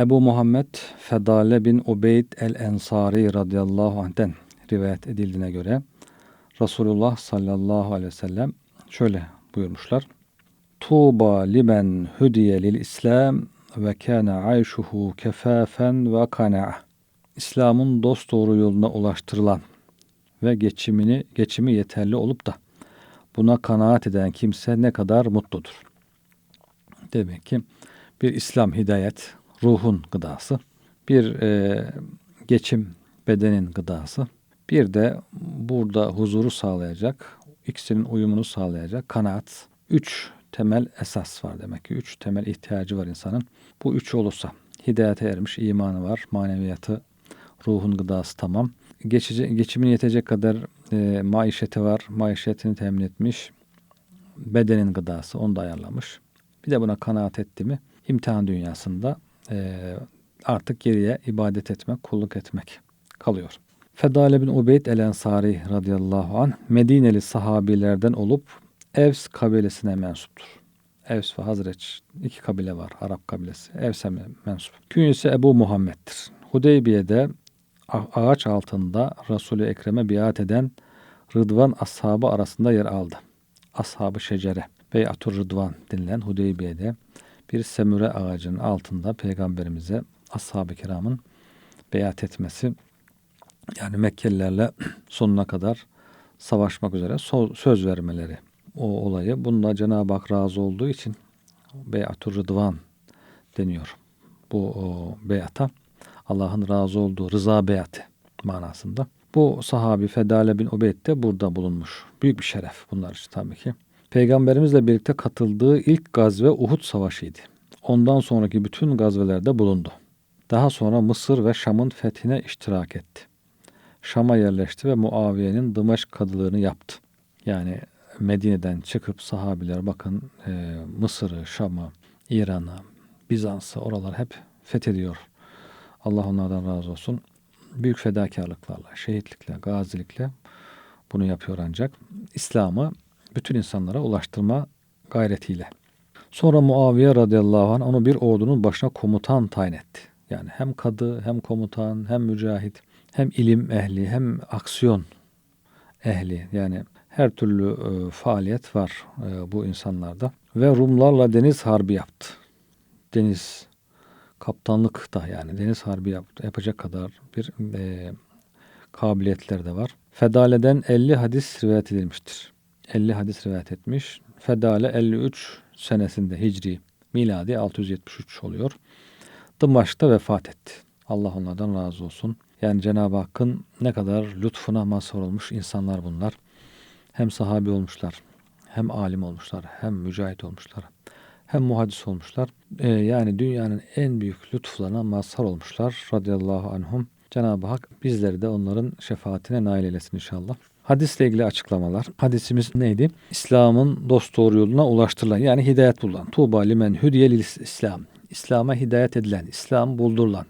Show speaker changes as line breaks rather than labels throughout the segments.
Ebu Muhammed Fedale bin Ubeyd el-Ensari radıyallahu anh'ten rivayet edildiğine göre Resulullah sallallahu aleyhi ve sellem şöyle buyurmuşlar. Tuğba limen hüdiye lil İslam ve kâne ayşuhu kefafen ve kana'a. İslam'ın dost doğru yoluna ulaştırılan ve geçimini geçimi yeterli olup da buna kanaat eden kimse ne kadar mutludur. Demek ki bir İslam hidayet, ruhun gıdası, bir e, geçim bedenin gıdası, bir de burada huzuru sağlayacak, ikisinin uyumunu sağlayacak kanaat. Üç temel esas var demek ki. Üç temel ihtiyacı var insanın. Bu üç olursa hidayete ermiş, imanı var, maneviyatı, ruhun gıdası tamam. Geçici, geçimini yetecek kadar e, maişeti var, maişetini temin etmiş. Bedenin gıdası, onu da ayarlamış. Bir de buna kanaat etti mi, imtihan dünyasında e, artık geriye ibadet etmek, kulluk etmek kalıyor. Fedale bin Ubeyd el-Ensari radıyallahu anh Medineli sahabilerden olup Evs kabilesine mensuptur. Evs ve Hazreç iki kabile var Arap kabilesi. Evs'e mensup. Künyesi Ebu Muhammed'dir. Hudeybiye'de ağaç altında Resulü Ekrem'e biat eden Rıdvan ashabı arasında yer aldı. Ashab-ı Şecere, Beyatur Rıdvan denilen Hudeybiye'de bir semüre ağacının altında Peygamberimize ashab-ı kiramın beyat etmesi yani Mekkelilerle sonuna kadar savaşmak üzere söz vermeleri o olayı. Bunda Cenab-ı Hak razı olduğu için Beyatur Rıdvan deniyor. Bu o, beyata Allah'ın razı olduğu rıza beyatı manasında. Bu sahabi Fedale bin Ubeyd de burada bulunmuş. Büyük bir şeref bunlar için tabii ki. Peygamberimizle birlikte katıldığı ilk gazve Uhud Savaşı'ydı. Ondan sonraki bütün gazvelerde bulundu. Daha sonra Mısır ve Şam'ın fethine iştirak etti. Şam'a yerleşti ve Muaviye'nin Dımaşk kadılığını yaptı. Yani Medine'den çıkıp sahabiler bakın e, Mısır'ı, Şam'ı, İran'ı, Bizans'ı oralar hep fethediyor. Allah onlardan razı olsun. Büyük fedakarlıklarla, şehitlikle, gazilikle bunu yapıyor ancak. İslam'ı bütün insanlara ulaştırma gayretiyle. Sonra Muaviye radıyallahu anh onu bir ordunun başına komutan tayin etti. Yani hem kadı, hem komutan, hem mücahit, hem ilim ehli, hem aksiyon ehli. Yani her türlü e, faaliyet var e, bu insanlarda. Ve Rumlarla deniz harbi yaptı. Deniz kaptanlık da yani deniz harbi yaptı, yapacak kadar bir e, kabiliyetler de var. Fedale'den 50 hadis rivayet edilmiştir. 50 hadis rivayet etmiş. Fedale 53 senesinde Hicri miladi 673 oluyor. Dımaş'ta vefat etti. Allah onlardan razı olsun. Yani Cenab-ı Hakk'ın ne kadar lütfuna mazhar olmuş insanlar bunlar. Hem sahabi olmuşlar, hem alim olmuşlar, hem mücahit olmuşlar, hem muhaddis olmuşlar. Ee, yani dünyanın en büyük lütuflarına mazhar olmuşlar radıyallahu anhum. Cenab-ı Hak bizleri de onların şefaatine nail eylesin inşallah. Hadisle ilgili açıklamalar. Hadisimiz neydi? İslam'ın dost doğru yoluna ulaştırılan yani hidayet bulan. Tuğba limen hüdiyel İslam. İslam'a hidayet edilen, İslam buldurulan,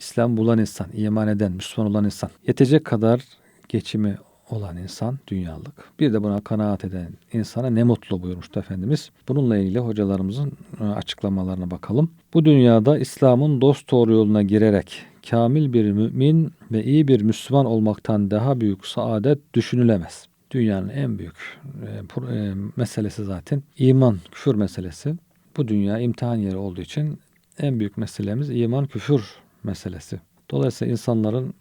İslam bulan insan, iman eden, Müslüman olan insan. Yetecek kadar geçimi olan insan dünyalık. Bir de buna kanaat eden insana ne mutlu buyurmuştu Efendimiz. Bununla ilgili hocalarımızın e, açıklamalarına bakalım. Bu dünyada İslam'ın dost doğru yoluna girerek kamil bir mümin ve iyi bir Müslüman olmaktan daha büyük saadet düşünülemez. Dünyanın en büyük e, e, meselesi zaten iman, küfür meselesi. Bu dünya imtihan yeri olduğu için en büyük meselemiz iman, küfür meselesi. Dolayısıyla insanların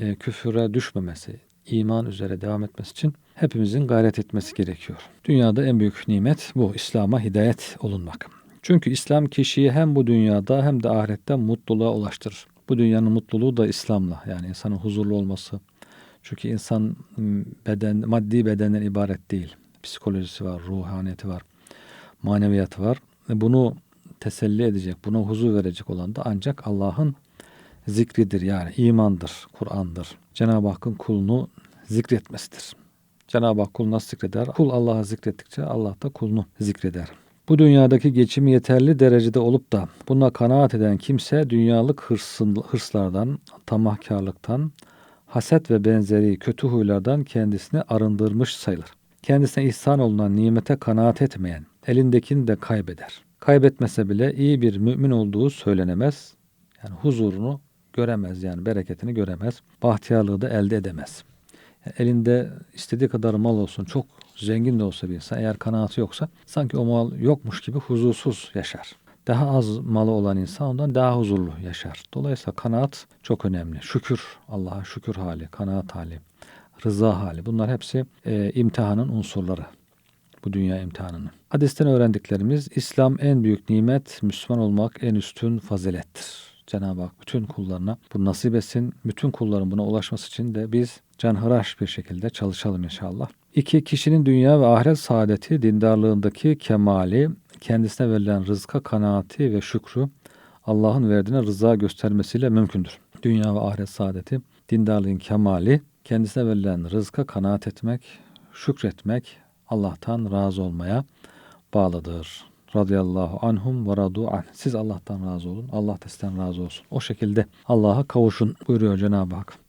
e, küfüre düşmemesi, iman üzere devam etmesi için hepimizin gayret etmesi gerekiyor. Dünyada en büyük nimet bu. İslam'a hidayet olunmak. Çünkü İslam kişiyi hem bu dünyada hem de ahirette mutluluğa ulaştırır. Bu dünyanın mutluluğu da İslam'la yani insanın huzurlu olması. Çünkü insan beden, maddi bedenden ibaret değil. Psikolojisi var, ruhaniyeti var, maneviyatı var. Bunu teselli edecek, buna huzur verecek olan da ancak Allah'ın zikridir yani imandır, Kur'an'dır. Cenab-ı Hakk'ın kulunu zikretmesidir. Cenab-ı Hak kul nasıl zikreder? Kul Allah'ı zikrettikçe Allah da kulunu zikreder. Bu dünyadaki geçim yeterli derecede olup da buna kanaat eden kimse dünyalık hırsın, hırslardan, tamahkarlıktan, haset ve benzeri kötü huylardan kendisini arındırmış sayılır. Kendisine ihsan olunan nimete kanaat etmeyen, elindekini de kaybeder. Kaybetmese bile iyi bir mümin olduğu söylenemez. Yani huzurunu göremez yani bereketini göremez. Bahtiyarlığı da elde edemez. Elinde istediği kadar mal olsun, çok zengin de olsa bir insan eğer kanaatı yoksa sanki o mal yokmuş gibi huzursuz yaşar. Daha az malı olan insan ondan daha huzurlu yaşar. Dolayısıyla kanaat çok önemli. Şükür, Allah'a şükür hali, kanaat hali, rıza hali. Bunlar hepsi e, imtihanın unsurları. Bu dünya imtihanının. Hadisten öğrendiklerimiz İslam en büyük nimet, Müslüman olmak en üstün fazilettir. Cenab-ı Hak bütün kullarına bu nasip etsin. Bütün kulların buna ulaşması için de biz canhıraş bir şekilde çalışalım inşallah. İki, kişinin dünya ve ahiret saadeti, dindarlığındaki kemali, kendisine verilen rızka kanaati ve şükrü Allah'ın verdiğine rıza göstermesiyle mümkündür. Dünya ve ahiret saadeti, dindarlığın kemali, kendisine verilen rızka kanaat etmek, şükretmek, Allah'tan razı olmaya bağlıdır. Radıyallahu anhum ve radu an. Siz Allah'tan razı olun. Allah da sizden razı olsun. O şekilde Allah'a kavuşun buyuruyor Cenab-ı Hak.